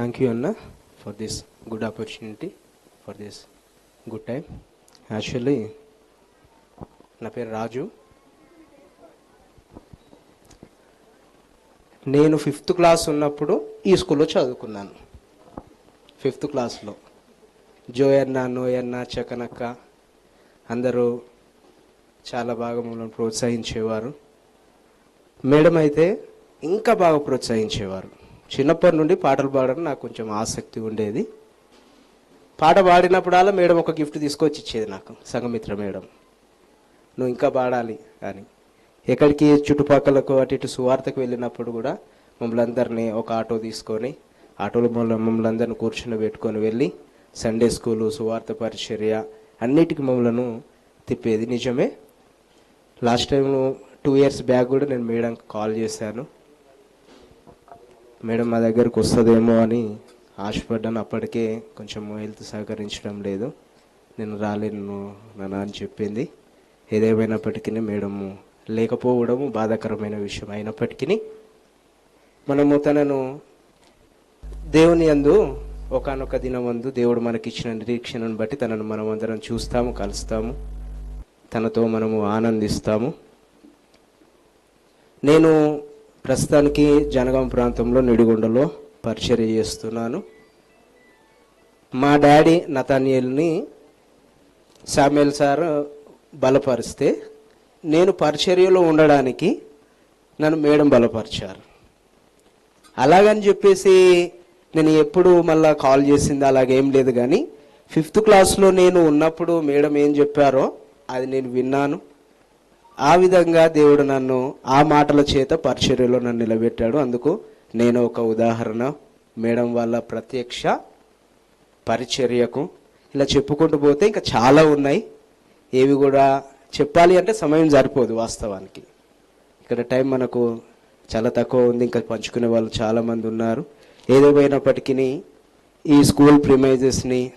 Thank you అన్న for this good opportunity for this good time actually నా పేరు రాజు. నేను ఫిఫ్త్ క్లాస్ ఉన్నప్పుడు ఈ స్కూల్లో చదువుకున్నాను. ఫిఫ్త్ క్లాస్లో జోయన్న నోయన్న చకనక్క అందరూ చాలా బాగా మమ్మల్ని ప్రోత్సహించేవారు. మేడం అయితే ఇంకా బాగా ప్రోత్సహించేవారు. చిన్నప్పటి నుండి పాటలు పాడడం నాకు కొంచెం ఆసక్తి ఉండేది. పాట పాడినప్పుడల్లా మేడం ఒక గిఫ్ట్ తీసుకొచ్చి ఇచ్చేది నాకు సంఘమిత్ర మేడం. నువ్వు ఇంకా పాడాలి అని. ఎక్కడికి చుట్టుపక్కలకు అటు ఇటు సువార్తకు వెళ్ళినప్పుడు కూడా మమ్మల్ని అందరినీ ఒక ఆటో తీసుకొని ఆటోలో మమ్మల్ని మమ్మల్ని అందరిని కూర్చుని పెట్టుకొని వెళ్ళి సండే స్కూలు సువార్త పరిచర్య అన్నిటికీ మమ్మల్ని తిప్పేది. నిజమే. Last time two years back కూడా నేను మేడంకి కాల్ చేశాను. మేడం మా దగ్గరకు వస్తుందేమో అని ఆశపడ్డాను. అప్పటికే కొంచెం హెల్త్ సహకరించడం లేదు. నేను రాలేను నాన్న అని చెప్పింది. ఏదేమైనప్పటికీ మేడము లేకపోవడము బాధాకరమైన విషయం. అయినప్పటికీ మనము తనను దేవుని యందు ఒకనొక దినమందు దేవుడు మనకిచ్చిన నిరీక్షణను బట్టి తనను మనం అందరం చూస్తాము కలుస్తాము. తనతో మనము ఆనందిస్తాము. నేను ప్రస్తుతానికి జనగాం ప్రాంతంలో నిడిగొండలో పరిచర్య చేస్తున్నాను. మా డాడీ నతానియల్ని సామ్యుల్ సార్ బలపరిస్తే నేను పరిచర్యలో ఉండడానికి నన్ను మేడం బలపరిచారు. అలాగని చెప్పేసి నేను ఎప్పుడు మళ్ళా కాల్ చేసింది అలాగేం లేదు కానీ ఫిఫ్త్ క్లాస్లో నేను ఉన్నప్పుడు మేడం ఏం చెప్పారో అది నేను విన్నాను. ఆ విధంగా దేవుడు నన్ను ఆ మాటల చేత పరిచర్యలో నన్ను నిలబెట్టాడు. అందుకు నేను ఒక ఉదాహరణ మేడం వాళ్ళ ప్రత్యక్ష పరిచర్యకు ఇలా చెప్పుకుంటూ పోతే ఇంకా చాలా ఉన్నాయి. ఏవి కూడా చెప్పాలి అంటే సమయం సరిపోదు వాస్తవానికి. ఇక్కడ టైం మనకు చాలా తక్కువ ఉంది. ఇంకా పంచుకునే వాళ్ళు చాలామంది ఉన్నారు. ఏదేమైనప్పటికీ ఈ స్కూల్ ప్రిమైజెస్ని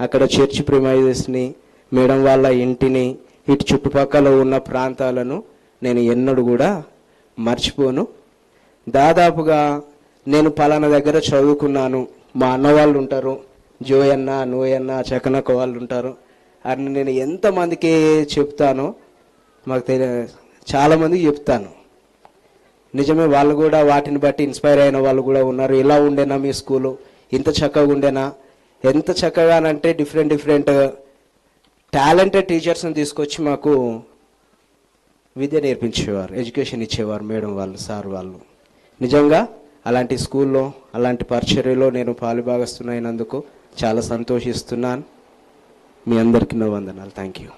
అక్కడ చర్చ్ ప్రిమైజెస్ని మేడం వాళ్ళ ఇంటిని ఇటు చుట్టుపక్కల ఉన్న ప్రాంతాలను నేను ఎన్నడూ కూడా మర్చిపోను. దాదాపుగా నేను పలానా దగ్గర చదువుకున్నాను. మా అన్న వాళ్ళు ఉంటారు. జోయన్న నోయన్న చకనక్క వాళ్ళు ఉంటారు. అని నేను ఎంతమందికి చెప్తానో మాకు తెలియ చాలామందికి చెప్తాను. నిజమే వాళ్ళు కూడా వాటిని బట్టి ఇన్స్పైర్ అయిన వాళ్ళు కూడా ఉన్నారు. ఎలా ఉండేనా మీ స్కూలు? ఇంత చక్కగా ఉండేనా? ఎంత చక్కగానంటే డిఫరెంట్ డిఫరెంట్ టాలెంటెడ్ టీచర్స్ని తీసుకొచ్చి మాకు విద్య నేర్పించేవారు ఎడ్యుకేషన్ ఇచ్చేవారు మేడం వాళ్ళు సార్ వాళ్ళు. నిజంగా అలాంటి స్కూల్లో అలాంటి పరిచర్యలో నేను పాలుభాగస్తున్నైనందుకు చాలా సంతోషిస్తున్నాను. మీ అందరికీ నా వందనాలు. Thank you.